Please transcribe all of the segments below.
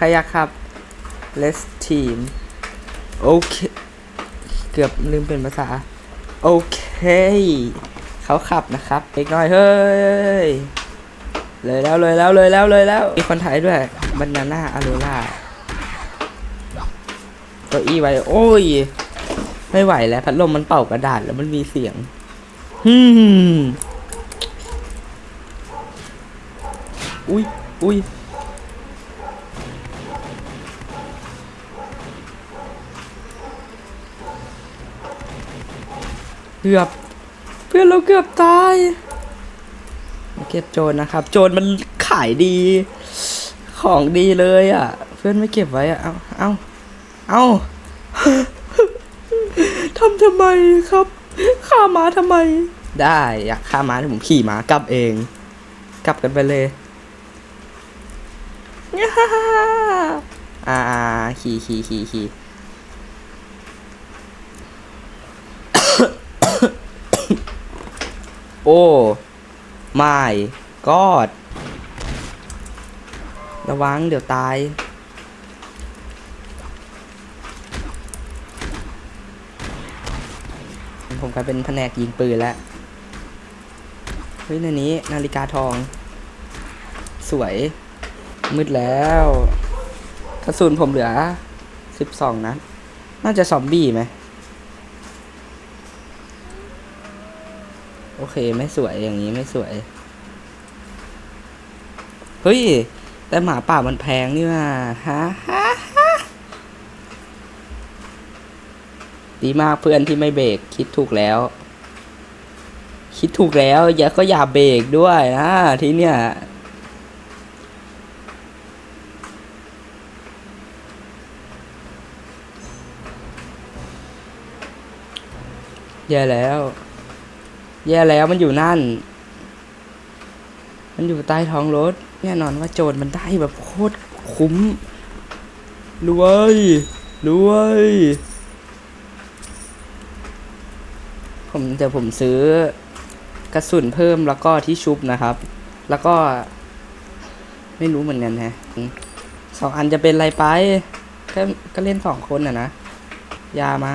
ใครอยากขับ let's team โอเค เกือบลืมเป็นภาษา โอเค เขาขับนะครับอีกน่อยเฮ้ย เลยแล้วเลยแล้วเลยแล้วเลยแล้ว มีคนถ่ายด้วยบ a น a น่าอ r โรล่าตัวอีไว้ โอ้ย ไม่ไหวแล้ว พัดลมมันเป่ากระดาษแล้วมันมีเสียงฮึมอุ้ยอุ้ย เกือบ เพื่อนเราเกือบตายเก็บโจรนะครับ โจรมันขายดี ของดีเลยอะ เพื่อนไม่เก็บไว้อะ เอาเอาเอาทำทำไมครับฆ่าหมาทำไม ได้อยากฆ่าหมาผมขี่หมากลับเอง กลับกันไปเลยอ่าขี่ขี่ขี่ขี่ โอ้ไม่กอดระวังเดี๋ยวตาย ผมกลายเป็นแผนกยิงปืนแล้ว เฮ้ยในนี้นาฬิกาทอง สวย มืดแล้ว กระสุนผมเหลือสิบสองนัด น่าจะซอมบี้ไหม โอ เคไม่สวยอย่างนี้ไม่สวย เฮ้ย แต่หมาป่ามันแพงนี่ว่าฮะฮะดีมากเพื่อนที่ไม่เบรกคิดถูกแล้ว คิดถูกแล้ว อย่าก็อย่าเบรกด้วยนะที่เนี่ยแย่แล้ว แย่แล้วมันอยู่นั่น มันอยู่ใต้ท้องรถ แน่นอนว่าโจรมันได้แบบโคตรคุ้มรวยรวยผมเดี๋ยวผมซื้อกระสุนเพิ่มแล้วก็ที่ชุบนะครับ แล้วก็ ไม่รู้เหมือนกันฮะสองอันจะเป็นไรไป ก็ก็เล่นสองคนอะนะ ยามา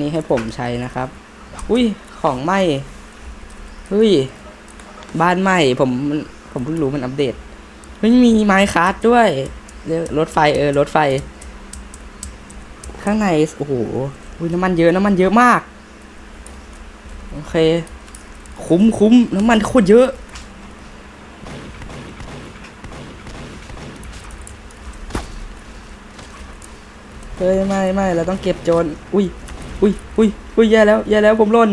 นี่ให้ผมใช้นะครับ อุ้ย ของใหม่เฮ้ย บ้านใหม่ ผมผมเพิ่งรู้มันอัปเดตเฮ้ยมีไม้คาร์ดด้วยเรียกรถไฟเออรถไฟ ข้างใน โอ้โหน้ำมันเยอะน้ำมันเยอะมาก โอเค คุ้มคุ้มน้ำมันโคตรเยอะ เฮ้ย ไม่ไม่เราต้องเก็บโจรอุ้ยอุ้ยอุ้ยอุ้ยแย่แล้วแย่แล้วผมล่น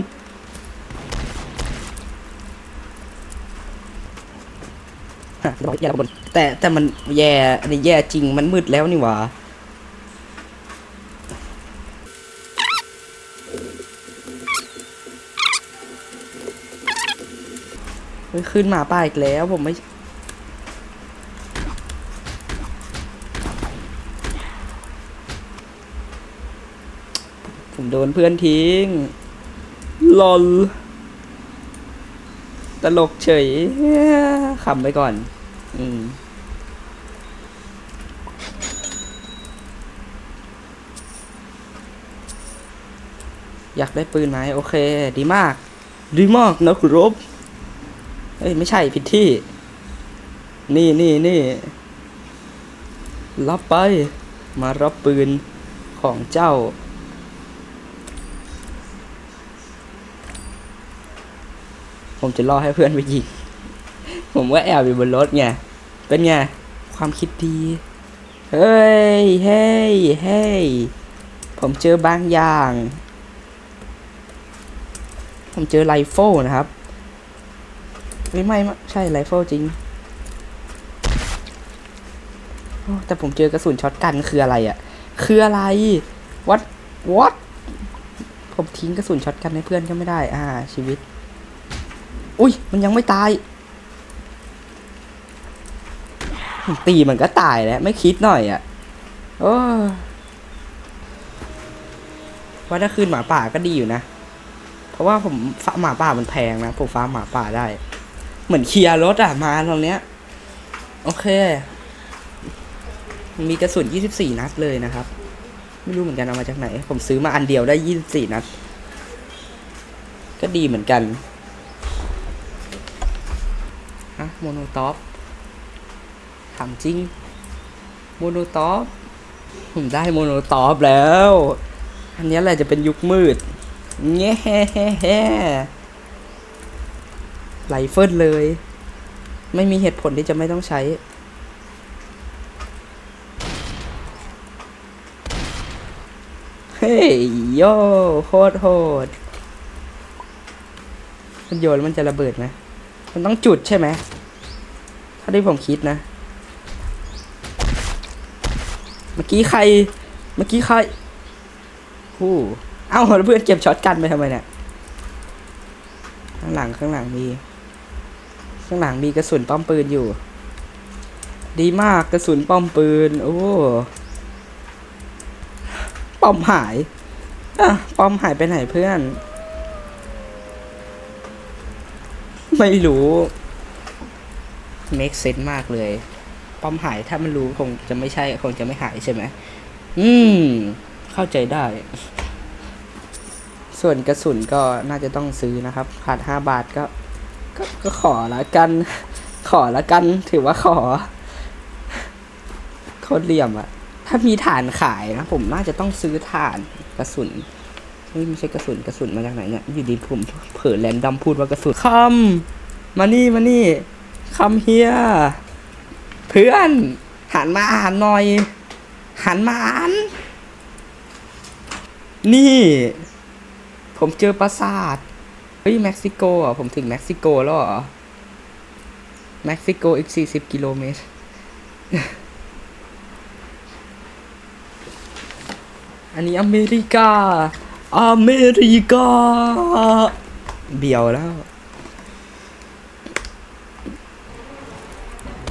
ฮะบอก แย่ล้วบนแต่แต่มันแย่อันนี้แย่จริงมันมืดแล้วนี่หว่าขึ้นหมาป่าอีกแล้วผมไม่ผมโดนเพื่อนทิ้งลอลตลกเฉยขำไปก่อน อืมอยากได้ปืนไหมโอเค ดีมาก ดีมากนะคุรบเอ้ย ไม่ใช่ผิดที่ นี่นี่นี่รับไป มารับปืนของเจ้า ผมจะล่อให้เพื่อนไปยิง ผมก็แอบอยู่บนรถไง เป็นไง ความคิดดี เฮ้ย เฮ้ย เฮ้ย ผมเจอบางอย่าง ผมเจอไรเฟิลนะครับ ไม่ไม่ไม่ใช่ไรเฟิลจริง แต่ผมเจอกระสุนช็อตกันคืออะไรอะ่ะ คืออะไร what what ผมทิ้งกระสุนช็อตกันให้เพื่อนก็ไม่ได้ อ่า ชีวิต อุ้ย มันยังไม่ตาย ตีมันก็ตายแล้ว ไม่คิดหน่อยอะ่ะ โอ้ว่าถ้าคืนหมาป่าก็ดีอยู่นะ เพราะว่าผมฟ้าหมาป่ามันแพงนะผมฟ้าหมาป่าได้ เหมือนเคลียร์รถอะมาตรงเนี้ย โอเค มีกระสุน 24 นัดเลยนะครับ ไม่รู้เหมือนกันเอามาจากไหน ผมซื้อมาอันเดียวได้ 24 นัด ก็ดีเหมือนกัน ฮะ โมโนท็อป ถามจริง โมโนท็อป ผมได้โมโนท็อปแล้ว อันนี้แหละจะเป็นยุคมืดแง่แฮ่ไรเฟิลเลย ไม่มีเหตุผลที่จะไม่ต้องใช้เฮ้ยโยโคตรโหดมันโยนมันจะระเบิดไหมมันต้องจุดใช่ไหมถ้าที่ผมคิดนะ เมื่อกี้ใคร เมื่อกี้ใครฮู้เอ้าเพื่อนเก็บช็อตกันไปทำไมเนี่ย ข้างหลังข้างหลังมี ข้างหลังมีกระสุนป้อมปืนอยู่ ดีมากกระสุนป้อมปืน โอ้ ป้อมหายอะป้อมหายไปไหนเพื่อน ไม่รู้ make sense มากเลย อมหายถ้ามันรู้คงจะไม่ใช่คงจะไม่หายใช่ไหมอืม เข้าใจได้ ส่วนกระสุนก็น่าจะต้องซื้อนะครับ ขาดห้าบาทก็ ก็ก็ขอละกัน ขอละกัน ถือว่าขอโคตรเหลี่ยมอะถ้ามีฐานขายนะผมน่าจะต้องซื้อฐานกระสุนเฮ้ยไม่ใช่กระสุนกระสุนมาจากไหนเนี่ยอยู่ดีผมเผลอแรนดอมพูดว่ากระสุนคำมานี่มานี่คำเฮีย เพื่อน หันมาอ่านหน่อย หันมาอ่าน นี่ ผมเจอปราสาท เฮ้ย เม็กซิโกอะ ผมถึงเม็กซิโกแล้วเหรอเม็กซิโกอีกสี่สิบกิโลเมตร อันนี้อเมริกา อเมริกา เบียวแล้ว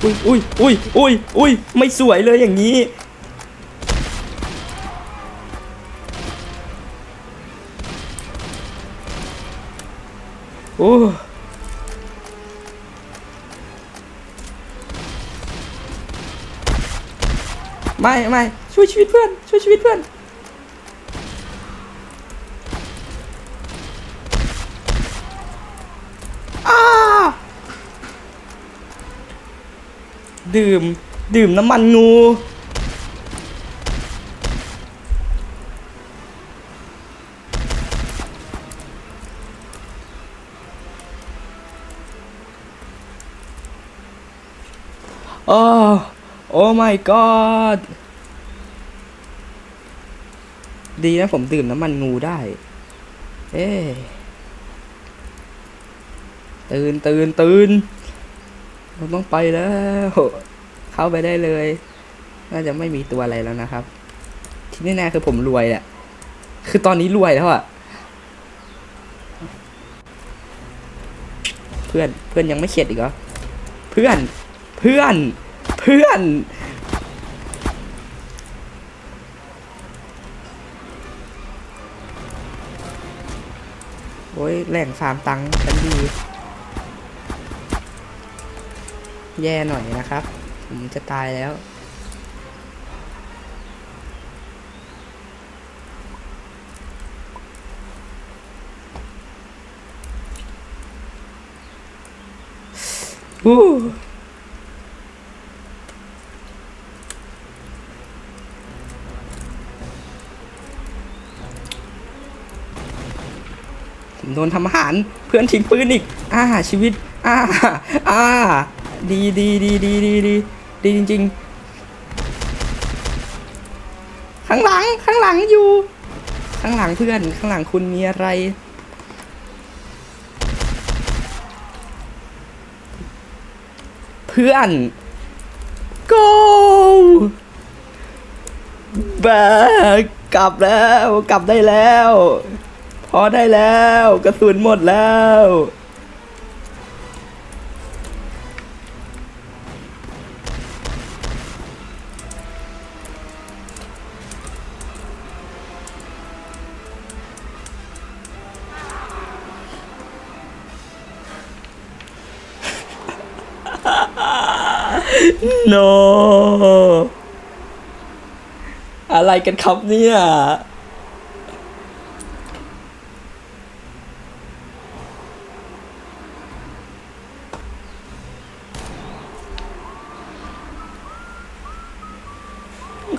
อุ้ยอุ้ยอุ้ยอุ้ยอุ้ยไม่สวยเลยอย่างนี้ โอ้ไม่ไม่ช่วยชีวิตเพื่อน ช่วยชีวิตเพื่อน อ้า ดื่ม ดื่มน้ำมันงู โอ้โอ้ my god ดีนะผมดื่มน้ำมันงูได้ เอ้ตื่นตื่นตื่นเราต้องไปแล้ว เข้าไปได้เลยน่าจะไม่มีตัวอะไรแล้วนะครับ ที่แน่ๆคือผมรวยแหละคือตอนนี้รวยแล้วอะเพื่อนเพื่อนยังไม่เข็ดอีกเหรอเพื่อนเพื่อนเพื่อนโอ้ยแหล่งฟาร์มตังค์ฉันดี แย่หน่อยนะครับ ผมจะตายแล้วอู้ผมโดนทำอาหารเพื่อนทิ้งปืนอีก อ่าชีวิต อ่า อ่า ดีดีดีดีดีดี ดีจริง ๆ ข้างหลังข้างหลังอยู่ ข้างหลังเพื่อนข้างหลังคุณมีอะไร เพื่อน go แบกกลับแล้ว กลับได้แล้ว พอได้แล้ว กระสุนหมดแล้ว no อะไรกันครับเนี่ย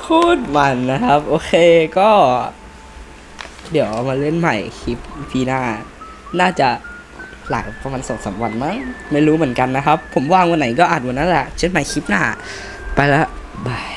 โคตรมันนะครับ โอเคก็ เดี๋ยวมาเล่นใหม่คลิปพีหน้า น่าจะ หลายประมาณสองสามวันมั้งไม่รู้เหมือนกันนะครับ ผมว่างวันไหนก็อัดวันนั้นแหละเจอกันใหม่คลิปหน้า ไปละบาย